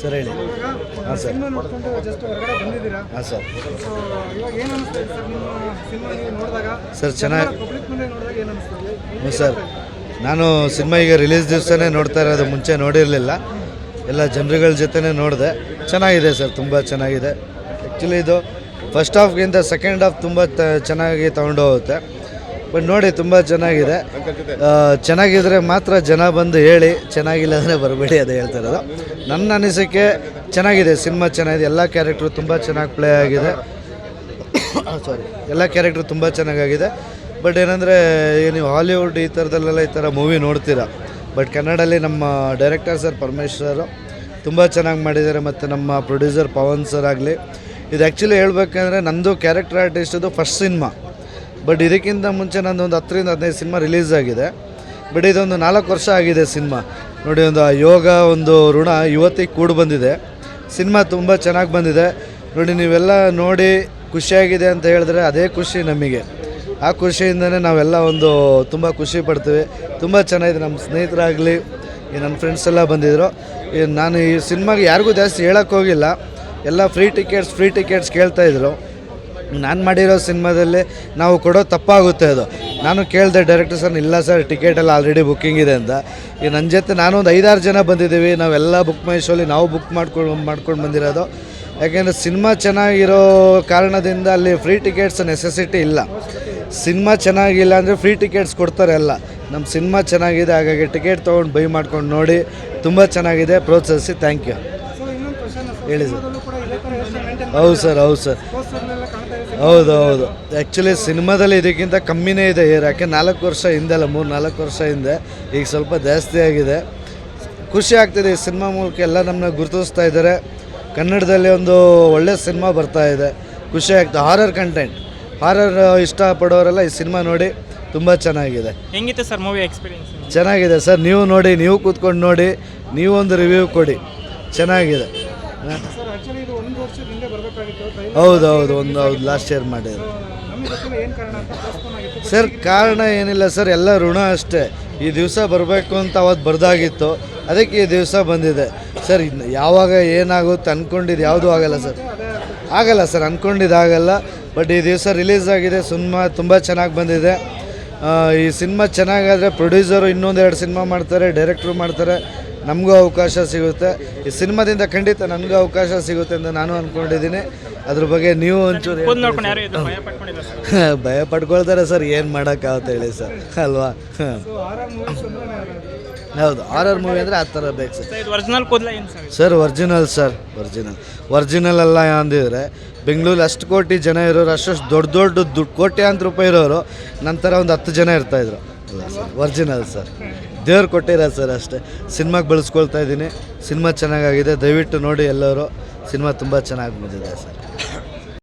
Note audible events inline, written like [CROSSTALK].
Sir ಹೇಳಿ. ಹಾಂ sir. ಹಾಂ ಸರ್. ಸರ್ ಚೆನ್ನಾಗಿ ಹ್ಞೂ ಸರ್. ನಾನು ಸಿನಿಮಾ ಈಗ ರಿಲೀಸ್ ದಿವಸನೇ ನೋಡ್ತಾ ಇರೋದು ಮುಂಚೆ ನೋಡಿರಲಿಲ್ಲ. ಎಲ್ಲ ಜನರುಗಳ ಜೊತೆನೇ ನೋಡಿದೆ. ಚೆನ್ನಾಗಿದೆ ಸರ್ ತುಂಬ ಚೆನ್ನಾಗಿದೆ. ಆ್ಯಕ್ಚುಲಿ ಇದು ಫಸ್ಟ್ ಹಾಫ್ಗಿಂತ ಸೆಕೆಂಡ್ ಹಾಫ್ ತುಂಬ ಚೆನ್ನಾಗಿ ತೊಗೊಂಡೋಗುತ್ತೆ. ಹೋಗುತ್ತೆ ಬಟ್ ನೋಡಿ, ತುಂಬ ಚೆನ್ನಾಗಿದೆ. ಚೆನ್ನಾಗಿದ್ರೆ ಮಾತ್ರ ಜನ ಬಂದು ಹೇಳಿ, ಚೆನ್ನಾಗಿಲ್ಲ ಅಂದರೆ ಬರಬೇಡಿ ಅದು ಹೇಳ್ತಾ ನನ್ನ ಅನಿಸಿಕೆ ಚೆನ್ನಾಗಿದೆ, ಸಿನಿಮಾ ಚೆನ್ನಾಗಿದೆ, ಎಲ್ಲ ಕ್ಯಾರೆಕ್ಟ್ರು ತುಂಬ ಚೆನ್ನಾಗಿ ಪ್ಲೇ ಆಗಿದೆ. [COUGHS] ಸಾರಿ ಎಲ್ಲ ಕ್ಯಾರೆಕ್ಟ್ರು ತುಂಬ ಚೆನ್ನಾಗಾಗಿದೆ. ಬಟ್ ಏನಂದರೆ ಈಗ ನೀವು ಹಾಲಿವುಡ್ ಈ ಥರದಲ್ಲೆಲ್ಲ ಈ ಥರ ಮೂವಿ ನೋಡ್ತೀರಾ, ಬಟ್ ಕನ್ನಡಲ್ಲಿ ನಮ್ಮ ಡೈರೆಕ್ಟರ್ ಸರ್ ಪರಮೇಶ್ವರ್ ತುಂಬ ಚೆನ್ನಾಗಿ ಮಾಡಿದ್ದಾರೆ. ಮತ್ತು ನಮ್ಮ ಪ್ರೊಡ್ಯೂಸರ್ ಪವನ್ ಸರ್ ಆಗಲಿ. ಇದು ಆ್ಯಕ್ಚುಲಿ ಹೇಳ್ಬೇಕಂದ್ರೆ, ನಂದು ಕ್ಯಾರೆಕ್ಟರ್ ಆರ್ಟಿಸ್ಟದು ಫಸ್ಟ್ ಸಿನಿಮಾ ಬಟ್ ಇದಕ್ಕಿಂತ ಮುಂಚೆ ನಂದು ಒಂದು ಹತ್ತರಿಂದ ಹದಿನೈದು ಸಿನಿಮಾ ರಿಲೀಸ್ ಆಗಿದೆ. ಬಟ್ ಇದೊಂದು ನಾಲ್ಕು ವರ್ಷ ಆಗಿದೆ ಸಿನಿಮಾ. ನೋಡಿ, ಒಂದು ಯೋಗ, ಒಂದು ಋಣ ಇವತ್ತಿಗೆ ಕೂಡ ಬಂದಿದೆ. ಸಿನಿಮಾ ತುಂಬ ಚೆನ್ನಾಗಿ ಬಂದಿದೆ. ನೋಡಿ, ನೀವೆಲ್ಲ ನೋಡಿ ಖುಷಿಯಾಗಿದೆ ಅಂತ ಹೇಳಿದ್ರೆ ಅದೇ ಖುಷಿ ನಮಗೆ. ಆ ಖುಷಿಯಿಂದನೇ ನಾವೆಲ್ಲ ಒಂದು ತುಂಬ ಖುಷಿ ಪಡ್ತೀವಿ. ತುಂಬ ಚೆನ್ನಾಗಿದೆ. ನಮ್ಮ ಸ್ನೇಹಿತರಾಗಲಿ, ಈ ನನ್ನ ಫ್ರೆಂಡ್ಸ್ ಎಲ್ಲ ಬಂದಿದ್ದರು ನಾನು ಈ ಸಿನಿಮಾಗೆ ಯಾರಿಗೂ ಜಾಸ್ತಿ ಹೇಳೋಕ್ಕೋಗಿಲ್ಲ ಎಲ್ಲ ಫ್ರೀ ಟಿಕೆಟ್ಸ್ ಫ್ರೀ ಟಿಕೆಟ್ಸ್ ಕೇಳ್ತಾಯಿದ್ರು ನಾನು ಮಾಡಿರೋ ಸಿನಿಮಾದಲ್ಲಿ ನಾವು ಕೊಡೋ ತಪ್ಪಾಗುತ್ತೆ ಅದು. ನಾನು ಕೇಳಿದೆ ಡೈರೆಕ್ಟರ್ ಸರ್ ಇಲ್ಲ ಸರ್ ಟಿಕೆಟ್ ಎಲ್ಲ ಆಲ್ರೆಡಿ ಬುಕ್ಕಿಂಗ್ ಇದೆ ಅಂತ. ಈಗ ನನ್ನ ಜೊತೆ ನಾನು ಒಂದು ಐದಾರು ಜನ ಬಂದಿದ್ದೀವಿ. ನಾವೆಲ್ಲ ಬುಕ್ ಮೈ ಶೋಲಿ ನಾವು ಬುಕ್ ಮಾಡ್ಕೊಂಡು ಮಾಡ್ಕೊಂಡು ಬಂದಿರೋದು. ಯಾಕೆಂದರೆ ಸಿನಿಮಾ ಚೆನ್ನಾಗಿರೋ ಕಾರಣದಿಂದ ಅಲ್ಲಿ ಫ್ರೀ ಟಿಕೆಟ್ಸ್ ನೆಸೆಸಿಟಿ ಇಲ್ಲ. ಸಿನಿಮಾ ಚೆನ್ನಾಗಿಲ್ಲ ಅಂದರೆ ಫ್ರೀ ಟಿಕೆಟ್ಸ್ ಕೊಡ್ತಾರೆ ಎಲ್ಲ ನಮ್ಮ ಸಿನಿಮಾ ಚೆನ್ನಾಗಿದೆ, ಹಾಗಾಗಿ ಟಿಕೆಟ್ ತೊಗೊಂಡು ಬೈ ಮಾಡ್ಕೊಂಡು ನೋಡಿ. ತುಂಬ ಚೆನ್ನಾಗಿದೆ, ಪ್ರೋತ್ಸಾಹಿಸಿ ಥ್ಯಾಂಕ್ ಯು ಹೇಳಿ ಸರ್ ಹೌದು ಸರ್ ಹೌದು ಸರ್. ಹೌದು ಹೌದು. ಆ್ಯಕ್ಚುಲಿ ಸಿನಿಮಾದಲ್ಲಿ ಇದಕ್ಕಿಂತ ಕಮ್ಮಿನೇ ಇದೆ ಏರ್ ಯಾಕೆ ನಾಲ್ಕು ವರ್ಷ ಹಿಂದೆ ಅಲ್ಲ ಮೂರು ನಾಲ್ಕು ವರ್ಷ ಹಿಂದೆ. ಈಗ ಸ್ವಲ್ಪ ಜಾಸ್ತಿ ಆಗಿದೆ. ಖುಷಿ ಆಗ್ತಿದೆ ಈ ಸಿನಿಮಾ ಮೂಲಕ ಎಲ್ಲ ನಮ್ಮನ್ನ ಗುರುತಿಸ್ತಾ ಇದ್ದಾರೆ. ಕನ್ನಡದಲ್ಲಿ ಒಂದು ಒಳ್ಳೆ ಸಿನಿಮಾ ಬರ್ತಾ ಇದೆ. ಖುಷಿ ಆಗ್ತದೆ ಹಾರರ್ ಕಂಟೆಂಟ್ ಹಾರರ್ ಇಷ್ಟಪಡೋರೆಲ್ಲ ಈ ಸಿನಿಮಾ ನೋಡಿ ತುಂಬ ಚೆನ್ನಾಗಿದೆ. ಹೆಂಗಿತ್ತು ಸರ್ ಮೂವಿ ಎಕ್ಸ್ಪೀರಿಯನ್ಸ್ ಚೆನ್ನಾಗಿದೆ ಸರ್. ನೀವು ನೋಡಿ ನೀವು ಕೂತ್ಕೊಂಡು ನೋಡಿ ನೀವು ಒಂದು ರಿವ್ಯೂ ಕೊಡಿ. ಚೆನ್ನಾಗಿದೆ. ಹಿಂದೆ ಹೌದು ಒಂದು ಹೌದು ಲಾಸ್ಟ್ ಇಯರ್ ಮಾಡಿದ್ರು. ಸರ್ ಕಾರಣ ಏನಿಲ್ಲ ಸರ್ ಎಲ್ಲ ಋಣ ಅಷ್ಟೇ. ಈ ದಿವಸ ಬರಬೇಕು ಅಂತ ಅವತ್ತು ಬರ್ದಾಗಿತ್ತು. ಅದಕ್ಕೆ ಈ ದಿವಸ ಬಂದಿದೆ. ಸರ್ ಇನ್ನು ಯಾವಾಗ ಏನಾಗುತ್ತೆ ಅಂದ್ಕೊಂಡಿದ್ದು ಯಾವುದೂ ಆಗಲ್ಲ ಸರ್ ಆಗಲ್ಲ ಸರ್ ಅಂದ್ಕೊಂಡಿದ್ದಾಗಲ್ಲ ಬಟ್ ಈ ದಿವಸ ರಿಲೀಸ್ ಆಗಿದೆ ಸಿನಿಮಾ ತುಂಬ ಚೆನ್ನಾಗಿ ಬಂದಿದೆ. ಈ ಸಿನಿಮಾ ಚೆನ್ನಾಗಾದರೆ ಪ್ರೊಡ್ಯೂಸರು ಇನ್ನೊಂದು ಎರಡು ಸಿನಿಮಾ ಮಾಡ್ತಾರೆ ಡೈರೆಕ್ಟ್ರು ಮಾಡ್ತಾರೆ. ನಮಗೂ ಅವಕಾಶ ಸಿಗುತ್ತೆ. ಈ ಸಿನಿಮಾದಿಂದ ಖಂಡಿತ ನನಗೂ ಅವಕಾಶ ಸಿಗುತ್ತೆ ಅಂತ ನಾನು ಅಂದ್ಕೊಂಡಿದ್ದೀನಿ ಅದ್ರ ಬಗ್ಗೆ ನೀವು ಒಂಚೂರು ಭಯ ಪಡ್ಕೊಳ್ತಾರೆ ಸರ್? ಏನು ಮಾಡೋಕ್ಕಾಗುತ್ತೆ ಹೇಳಿ ಸರ್ ಅಲ್ವಾ? ಹಾಂ. ಆರ್ ಆರ್ ಮೂವೀಸ್ ಅಂದ್ರೆ ಹೌದು ಆರರ್ ಮೂವಿ ಅಂದರೆ ಆ ಥರ ಬೇಕು sir. Sir original sir sir original sir original original ಅಲ್ಲ ಅಂದಿದ್ರೆ ಬೆಂಗಳೂರಲ್ಲಿ ಅಷ್ಟು ಕೋಟಿ ಜನ ಇರೋರು ಅಷ್ಟು ದೊಡ್ಡ ದೊಡ್ಡ ದುಡ್ಡು ಕೋಟ್ಯಾಂತರ ರೂಪಾಯಿ ಇರೋರು ನಂತರ ಒಂದು ಹತ್ತು ಜನ ಇರ್ತಾಯಿದ್ರು ಅಲ್ಲ ಸರ್ ಒರಿಜಿನಲ್ ಸರ್. ದೇವ್ರು ಕೊಟ್ಟಿರೋದು ಸರ್ ಅಷ್ಟೇ. ಸಿನಿಮಾಗೆ ಬಳಸ್ಕೊಳ್ತಾ ಇದ್ದೀನಿ. ಸಿನಿಮಾ ಚೆನ್ನಾಗಾಗಿದೆ. ದಯವಿಟ್ಟು ನೋಡಿ ಎಲ್ಲರೂ. ಸಿನಿಮಾ ತುಂಬ ಚೆನ್ನಾಗಿ ಬಂದಿದೆ ಸರ್.